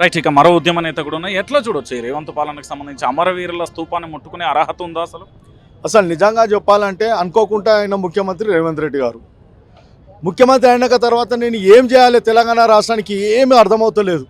Right ఇక మరో ఉద్యమ నేత కూడా ఉన్నాయి. ఎట్లా చూడొచ్చు? రేవంత్ పాలనకు సంబంధించి అమరవీరుల స్తూపాన్ని ముట్టుకునే అర్హత ఉందా అసలు? అసలు నిజంగా చెప్పాలంటే అనుకోకుండా ఆయన ముఖ్యమంత్రి రేవంత్ రెడ్డి గారు. ముఖ్యమంత్రి అయినాక తర్వాత నేను ఏం చేయాలి? తెలంగాణ రాష్ట్రానికి ఏమీ అర్థమవుతలేదు.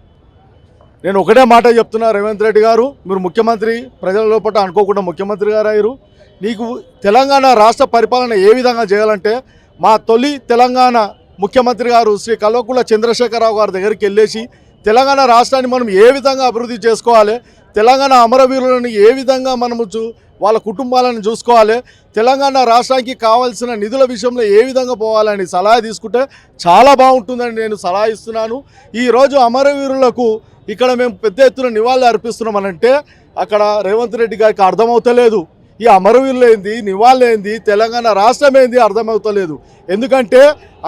నేను ఒకటే మాట చెప్తున్నా రేవంత్ రెడ్డి గారు మీరు ముఖ్యమంత్రి ప్రజల లోపల అనుకోకుండా ముఖ్యమంత్రి గారు అయ్యారు. నీకు తెలంగాణ రాష్ట్ర పరిపాలన ఏ విధంగా చేయాలంటే మా తొలి తెలంగాణ ముఖ్యమంత్రి గారు శ్రీ కల్వకుల చంద్రశేఖరరావు గారి దగ్గరికి వెళ్ళేసి తెలంగాణ రాష్ట్రాన్ని మనం ఏ విధంగా అభివృద్ధి చేసుకోవాలి? తెలంగాణ అమరవీరులను ఏ విధంగా మనము చూ వాళ్ళ కుటుంబాలను చూసుకోవాలి? తెలంగాణ రాష్ట్రానికి కావాల్సిన నిధుల విషయంలో ఏ విధంగా పోవాలని సలహా తీసుకుంటే చాలా బాగుంటుందని నేను సలహా ఇస్తున్నాను. ఈరోజు అమరవీరులకు ఇక్కడ మేము పెద్ద ఎత్తున నివాళులు అర్పిస్తున్నామనంటే అక్కడ రేవంత్ రెడ్డి గారికి అర్థమవుతలేదు. ఈ అమరవీరులు ఏంది నివాళులు తెలంగాణ రాష్ట్రం ఏంది అర్థమవుతలేదు. ఎందుకంటే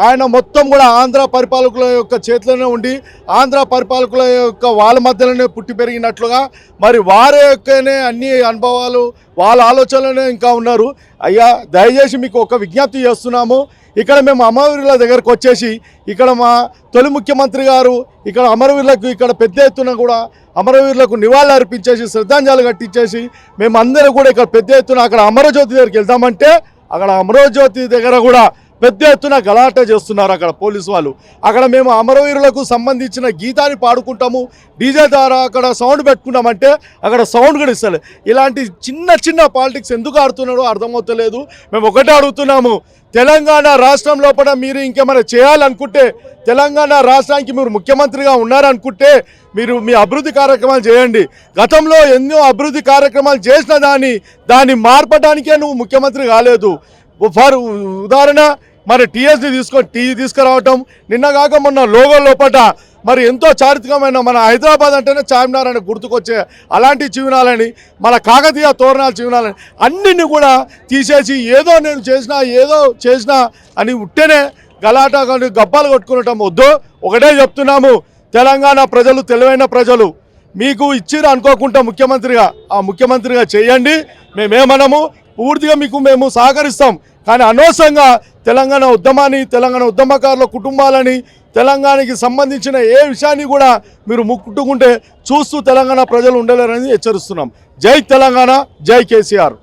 ఆయన మొత్తం కూడా ఆంధ్ర పరిపాలకుల యొక్క చేతిలోనే ఉండి ఆంధ్ర పరిపాలకుల యొక్క వాళ్ళ మధ్యలోనే పుట్టి పెరిగినట్లుగా మరి వారి యొక్కనే అన్ని అనుభవాలు వాళ్ళ ఆలోచనలోనే ఇంకా ఉన్నారు. అయ్యా దయచేసి మీకు ఒక విజ్ఞప్తి చేస్తున్నాము. ఇక్కడ మేము అమరవీరుల దగ్గరకు వచ్చేసి ఇక్కడ మా తొలి ముఖ్యమంత్రి గారు ఇక్కడ అమరవీరులకు ఇక్కడ పెద్ద ఎత్తున కూడా అమరవీరులకు నివాళులు అర్పించేసి శ్రద్ధాంజలి కట్టించేసి మేము అందరూ కూడా ఇక్కడ పెద్ద ఎత్తున అక్కడ అమరజ్యోతి దగ్గరికి వెళ్తామంటే అక్కడ అమరజ్యోతి దగ్గర కూడా పెద్ద ఎత్తున గలాట చేస్తున్నారు అక్కడ పోలీసు వాళ్ళు. అక్కడ మేము అమరవీరులకు సంబంధించిన గీతాన్ని పాడుకుంటాము. డీజే ద్వారా అక్కడ సౌండ్ పెట్టుకున్నామంటే అక్కడ సౌండ్ కూడా ఇస్తారు ఇలాంటి చిన్న చిన్న పాలిటిక్స్ ఎందుకు ఆడుతున్నాడో అర్థమవుతలేదు. మేము ఒకటే అడుగుతున్నాము. తెలంగాణ రాష్ట్రం లోపల మీరు ఇంకేమైనా చేయాలనుకుంటే తెలంగాణ రాష్ట్రానికి మీరు ముఖ్యమంత్రిగా ఉన్నారనుకుంటే మీరు మీ అభివృద్ధి కార్యక్రమాలు చేయండి. గతంలో ఎన్నో అభివృద్ధి కార్యక్రమాలు చేసిన దాన్ని దాన్ని మార్పడానికే నువ్వు ముఖ్యమంత్రి కాలేదు. ఫర్ ఉదాహరణ మరి టీఎస్ని తీసుకొని టీ తీసుకురావటం నిన్న కాక మొన్న లోగో లోపట మరి ఎంతో చారిత్రకమైన మన హైదరాబాద్ అంటేనే చార్మినార్ అని గుర్తుకొచ్చే అలాంటి చివనాలని మన కాకతీయ తోరణాల చివనాలని అన్నింటిని కూడా తీసేసి ఏదో నేను చేసినా ఏదో చేసినా అని ఉంటేనే గలాట కానీ గబ్బాలు కొట్టుకునటం వద్దు. ఒకటే చెప్తున్నాము తెలంగాణ ప్రజలు తెలివైన ప్రజలు మీకు ఇచ్చిరు అనుకోకుండా ముఖ్యమంత్రిగా ఆ ముఖ్యమంత్రిగా చేయండి. మేమేమనము పూర్తిగా మీకు మేము సహకరిస్తాం. కానీ అనవసరంగా తెలంగాణ ఉద్యమాన్ని తెలంగాణ ఉద్యమకారుల కుటుంబాలని తెలంగాణకి సంబంధించిన ఏ విషయాన్ని కూడా మీరు ముట్టుకుంటే చూస్తూ తెలంగాణ ప్రజలు ఉండలేరని హెచ్చరిస్తున్నాం. జై తెలంగాణ జై కేసీఆర్.